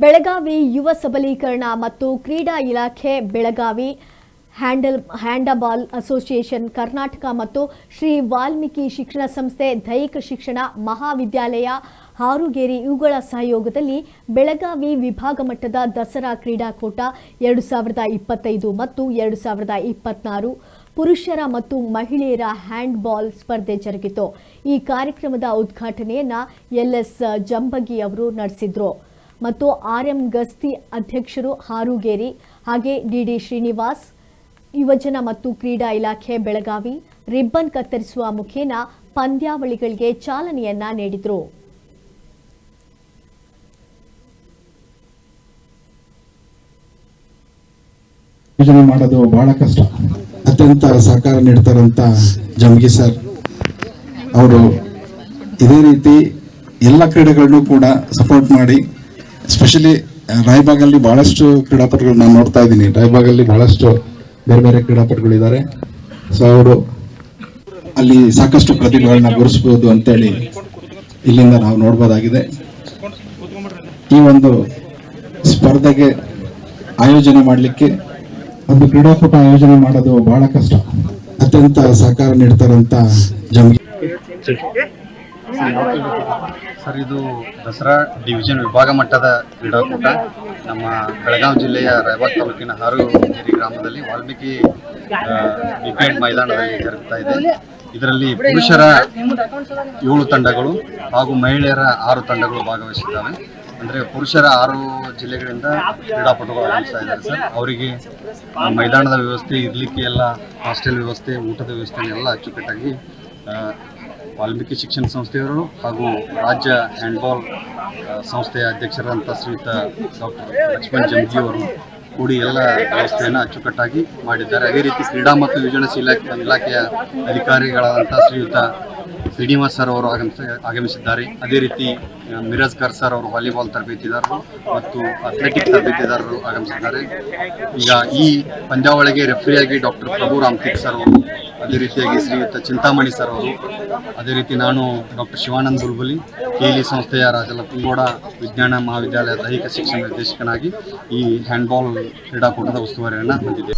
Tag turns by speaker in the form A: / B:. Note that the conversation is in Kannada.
A: ಬೆಳಗಾವಿ ಯುವ ಸಬಲೀಕರಣ ಮತ್ತು ಕ್ರೀಡಾ ಇಲಾಖೆ Belagavi handle handball association Karnataka ಮತ್ತು ಶ್ರೀ ವಾಲ್ಮೀಕಿ ಶಿಕ್ಷಣ ಸಂಸ್ಥೆ ದೈಹಿಕ ಶಿಕ್ಷಣ ಮಹಾವಿದ್ಯಾಲಯ ಹಾರುಗೇರಿ ಇವುಗಳ ಸಹಯೋಗದಲ್ಲಿ ಬೆಳಗಾವಿ ವಿಭಾಗ ಮಟ್ಟದ ದಸರಾ ಕ್ರೀಡಾಕೂಟ ಎರಡು ಸಾವಿರದ ಇಪ್ಪತ್ತೈದು ಮತ್ತು ಎರಡು ಸಾವಿರದ ಇಪ್ಪತ್ತ್ನಾರು ಪುರುಷರ ಮತ್ತು ಮಹಿಳೆಯರ ಹ್ಯಾಂಡ್ಬಾಲ್ ಸ್ಪರ್ಧೆ ಜರುಗಿತು. ಈ ಕಾರ್ಯಕ್ರಮದ ಉದ್ಘಾಟನೆಯನ್ನ ಎಲ್ಎಸ್ ಜಂಬಗಿ ಅವರು ನಡೆಸಿದ್ರು. ಮತ್ತು ಆರ್ಎಂ ಗಸ್ತಿ ಅಧ್ಯಕ್ಷರು ಹಾರುಗೇರಿ, ಹಾಗೆ ಡಿಡಿ ಶ್ರೀನಿವಾಸ್, ಯುವಜನ ಮತ್ತು ಕ್ರೀಡಾ ಇಲಾಖೆ ಬೆಳಗಾವಿ, ರಿಬ್ಬನ್ ಕತ್ತರಿಸುವ ಮುಖೇನ ಪಂದ್ಯಾವಳಿಗಳಿಗೆ ಚಾಲನೆಯನ್ನ ನೀಡಿದರು.
B: ಬಹಳ ಕಷ್ಟ. ಅತ್ಯಂತ ಸಹಕಾರ ನೀಡ್ತಾರಂತ ಸರ್. ಅವರು ಇದೇ ರೀತಿ ಎಲ್ಲ ಕ್ರೀಡೆಗಳನ್ನು ಕೂಡ ಸಪೋರ್ಟ್ ಮಾಡಿ ಸ್ಪೆಷಲಿ ರೈಬಾಗಲ್ಲಿ ಬಹಳಷ್ಟು ಕ್ರೀಡಾಪಟುಗಳು ನಾನು ನೋಡ್ತಾ ಇದ್ದೀನಿ. ರಾಯ್ಬಾಗಲ್ಲಿ ಬಹಳಷ್ಟು ಬೇರೆ ಬೇರೆ ಕ್ರೀಡಾಪಟುಗಳಿದ್ದಾರೆ. ಸೊ ಅವರು ಅಲ್ಲಿ ಸಾಕಷ್ಟು ಪ್ರತಿಭೆಗಳನ್ನ ಗುರುಸ್ಬೋದು ಅಂತೇಳಿ ಇಲ್ಲಿಂದ ನಾವು ನೋಡ್ಬೋದಾಗಿದೆ. ಈ ಒಂದು ಸ್ಪರ್ಧೆಗೆ ಆಯೋಜನೆ ಮಾಡಲಿಕ್ಕೆ ಒಂದು ಕ್ರೀಡಾಕೂಟ ಆಯೋಜನೆ ಮಾಡೋದು ಬಹಳ ಕಷ್ಟ. ಅತ್ಯಂತ ಸಹಕಾರ ನೀಡ್ತಾರಂತ ಜಮ್ಗಿ.
C: ಸರ್ ಇದು ದಸರಾ ಡಿವಿಷನ್ ವಿಭಾಗ ಮಟ್ಟದ ಕ್ರೀಡಾಕೂಟ. ನಮ್ಮ ಬೆಳಗಾವಿ ಜಿಲ್ಲೆಯ ರಾಯಬಾಗ್ ತಾಲೂಕಿನ ಹಾರುಗೇರಿ ಗ್ರಾಮದಲ್ಲಿ ವಾಲ್ಮೀಕಿ ಕ್ರಿಕೆಟ್ ಮೈದಾನದಲ್ಲಿ ಜರುಗ್ತಾ ಇದೆ. ಇದರಲ್ಲಿ ಪುರುಷರ ಏಳು ತಂಡಗಳು ಹಾಗೂ ಮಹಿಳೆಯರ ಆರು ತಂಡಗಳು ಭಾಗವಹಿಸಿದ್ದಾವೆ. ಅಂದರೆ ಪುರುಷರ ಆರು ಜಿಲ್ಲೆಗಳಿಂದ ಕ್ರೀಡಾಪಟುಗಳು ಆಗಮಿಸ್ತಾ ಇದ್ದಾರೆ ಸರ್. ಅವರಿಗೆ ಮೈದಾನದ ವ್ಯವಸ್ಥೆ ಇರಲಿಕ್ಕೆ ಎಲ್ಲ, ಹಾಸ್ಟೆಲ್ ವ್ಯವಸ್ಥೆ, ಊಟದ ವ್ಯವಸ್ಥೆ ಎಲ್ಲ ಅಚ್ಚುಕಟ್ಟಾಗಿ ವಾಲ್ಮೀಕಿ ಶಿಕ್ಷಣ ಸಂಸ್ಥೆಯವರು ಹಾಗೂ ರಾಜ್ಯ ಹ್ಯಾಂಡ್ಬಾಲ್ ಸಂಸ್ಥೆಯ ಅಧ್ಯಕ್ಷರಾದಂಥ ಶ್ರೀಯುತ ಡಾಕ್ಟರ್ ಲಕ್ಷ್ಮಣ್ ಜಂಗಿ ಕೂಡಿ ಎಲ್ಲ ವ್ಯವಸ್ಥೆಯನ್ನು ಅಚ್ಚುಕಟ್ಟಾಗಿ ಮಾಡಿದ್ದಾರೆ. ಅದೇ ರೀತಿ ಕ್ರೀಡಾ ಮತ್ತು ಯುವಜನ ಇಲಾಖೆ ಇಲಾಖೆಯ ಅಧಿಕಾರಿಗಳಾದಂಥ ಶ್ರೀಯುತ ಶ್ರೀನಿವಾಸ್ ಸರ್ ಅವರು ಆಗಮಿಸ, ಆಗಮಿಸಿದ್ದಾರೆ. ಅದೇ ರೀತಿ ಮಿರಜ್ಕರ್ ಮಿರಾಜ್ ಕರ್ ಸರ್ ಅವರು ವಾಲಿಬಾಲ್ ತರಬೇತಿದಾರರು ಮತ್ತು ಅಥ್ಲೆಟಿಕ್ ತರಬೇತಿದಾರರು ಆಗಮಿಸಿದ್ದಾರೆ. ಈಗ ಈ ಪಂದ್ಯಾವಳಿಗೆ ರೆಫ್ರಿಯಾಗಿ ಡಾಕ್ಟರ್ ಪ್ರಭು ರಾಮ್ತಿಕ್ ಸರ್ ಅವರು, ಅದೇ ರೀತಿಯಾಗಿ ಶ್ರೀಯುತ ಚಿಂತಾಮಣಿ ಸರ್ ಅವರು, ಅದೇ ರೀತಿ ನಾನು ಡಾಕ್ಟರ್ ಶಿವಾನಂದ್ ಬುಲ್ಬುಲಿ ಕೇಲಿ ಸಂಸ್ಥೆಯ ರಾಜಲಕ್ಷ್ಮಗೌಡ, ವಿಜ್ಞಾನ ಮಹಾವಿದ್ಯಾಲಯ ದೈಹಿಕ ಶಿಕ್ಷಣ ನಿರ್ದೇಶಕನಾಗಿ ಈ ಹ್ಯಾಂಡ್ಬಾಲ್ ಕ್ರೀಡಾಕೂಟದ ಉಸ್ತುವಾರಿಯನ್ನು ಹೊಂದಿದ್ದೇನೆ.